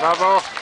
Bravo.